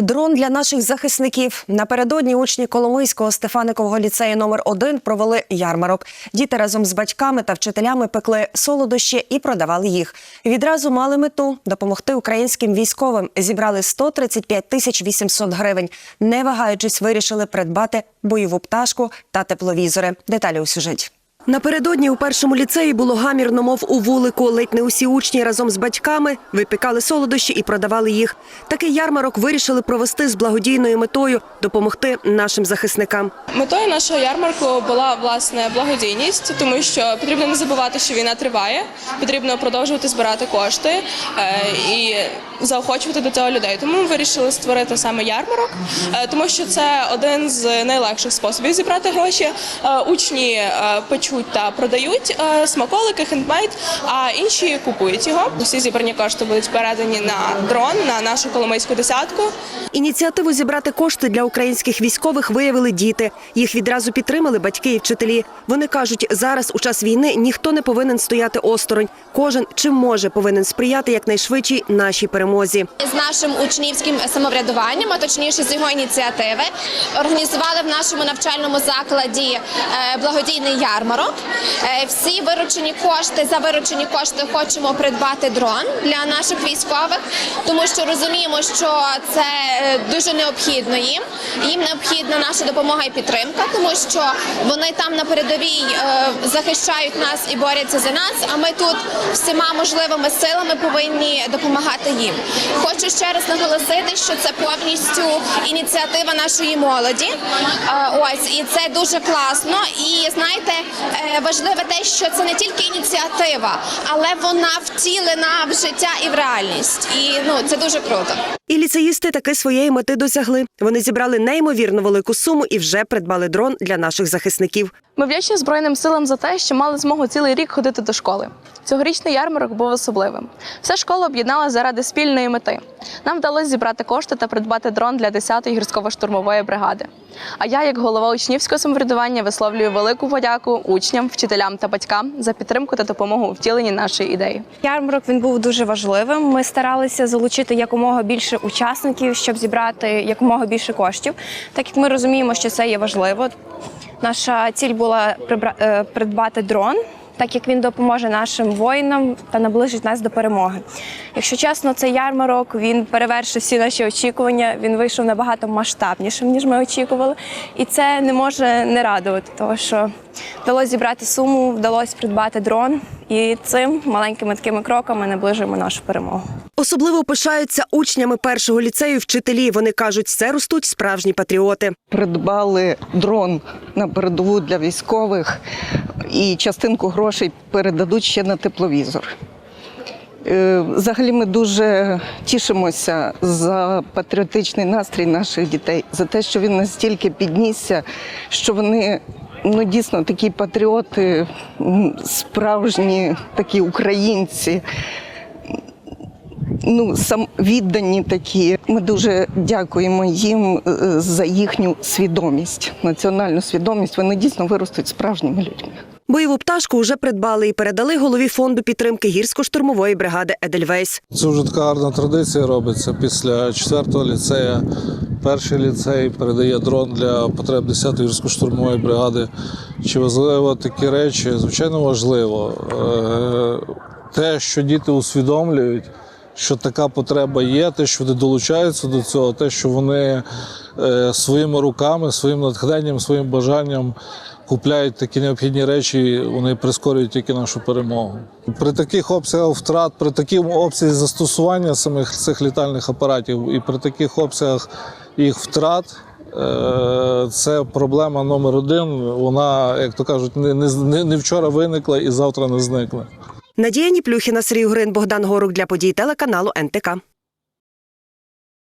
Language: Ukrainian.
Дрон для наших захисників напередодні учні Коломийського Стефаникового ліцею номер 1 провели ярмарок. Діти разом з батьками та вчителями пекли солодощі і продавали їх. Відразу мали мету допомогти українським військовим. Зібрали 135 тисяч 800 гривень. Не вагаючись, вирішили придбати бойову пташку та тепловізори. Деталі у сюжеті. Напередодні у першому ліцеї було гамірно, мов у вулику. Ледь не усі учні разом з батьками випікали солодощі і продавали їх. Такий ярмарок вирішили провести з благодійною метою допомогти нашим захисникам. Метою нашого ярмарку була власне благодійність, тому що потрібно не забувати, що війна триває. Потрібно продовжувати збирати кошти е, і заохочувати до цього людей. Тому ми вирішили створити саме ярмарок, е, тому що це один з найлегших способів зібрати гроші. Е, Учні е, печуть та продають е, смаколики, хендмейд, а інші купують його. Усі зібрані кошти будуть передані на дрон на нашу коломийську десятку. Ініціативу зібрати кошти для українських військових виявили діти. Їх відразу підтримали батьки і вчителі. Вони кажуть, зараз у час війни ніхто не повинен стояти осторонь. Кожен чим може повинен сприяти якнайшвидшій нашій перемозі. з нашим учнівським самоврядуванням, а точніше з його ініціативи, організували в нашому навчальному закладі е, благодійний ярмарок. Е, Всі виручені кошти за виручені кошти хочемо придбати дрон для наших військових, тому що розуміємо, що це е, дуже необхідно їм. Їм необхідна наша допомога і підтримка, тому що вони там на передовій е, захищають нас і борються за нас. А ми тут всіма можливими силами повинні допомагати їм. Хочу ще раз наголосити, що це повністю ініціатива нашої молоді. Ось і це дуже класно. І знаєте, важливе те, що це не тільки ініціатива, але вона втілена в життя і в реальність. І ну це дуже круто. І ліцеїсти таки своєї мети досягли. Вони зібрали неймовірно велику суму і вже придбали дрон для наших захисників. Ми вдячні Збройним силам за те, що мали змогу цілий рік ходити до школи. Цьогорічний ярмарок був особливим. Вся школа об'єдналася заради спільної мети. Нам вдалося зібрати кошти та придбати дрон для 10-ї гірсько-штурмової бригади. А я, як голова учнівського самоврядування, висловлюю велику подяку учням, вчителям та батькам за підтримку та допомогу у втіленні нашої ідеї. Ярмарок він був дуже важливим. Ми старалися залучити якомога більше учасників, щоб зібрати якомога більше коштів. Так як ми розуміємо, що це є важливо. Наша ціль була е, придбати дрон, так як він допоможе нашим воїнам та наближить нас до перемоги. Якщо чесно, цей ярмарок він перевершив всі наші очікування. Він вийшов набагато масштабнішим, ніж ми очікували, і це не може не радувати, тому що вдалося зібрати суму, вдалося придбати дрон, і цим маленькими такими кроками наближуємо нашу перемогу. Особливо пишаються учнями першого ліцею вчителі. Вони кажуть, це ростуть справжні патріоти. придбали дрон на передову для військових і частинку грошей передадуть ще на тепловізор. Е, Взагалі ми дуже тішимося за патріотичний настрій наших дітей, за те, що він настільки піднісся, що вони ну, дійсно такі патріоти, справжні такі українці ну, сам віддані такі. Ми дуже дякуємо їм е, за їхню свідомість, національну свідомість. Вони дійсно виростуть справжніми людьми. Бойову пташку вже придбали і передали голові фонду підтримки гірсько-штурмової бригади Едельвейс. Це вже така гарна традиція робиться після 4-го ліцея. Перший ліцей передає дрон для потреб 10-ї гірсько-штурмової бригади. Чи важливо такі речі? Звичайно, важливо. Е, Те, що діти усвідомлюють, що така потреба є, те, що вони долучаються до цього, те, що вони е, своїми руками, своїм натхненням, своїм бажанням купляють такі необхідні речі, вони прискорюють тільки нашу перемогу. При таких обсягах втрат, при такому обсязі застосування самих цих літальних апаратів і при таких обсягах їх втрат. е, Це проблема номер один. Вона, як то кажуть, не, не, не вчора виникла і завтра не зникне. Надія Ніплюхіна, Сергій Грин, Богдан Горук для подій телеканалу НТК.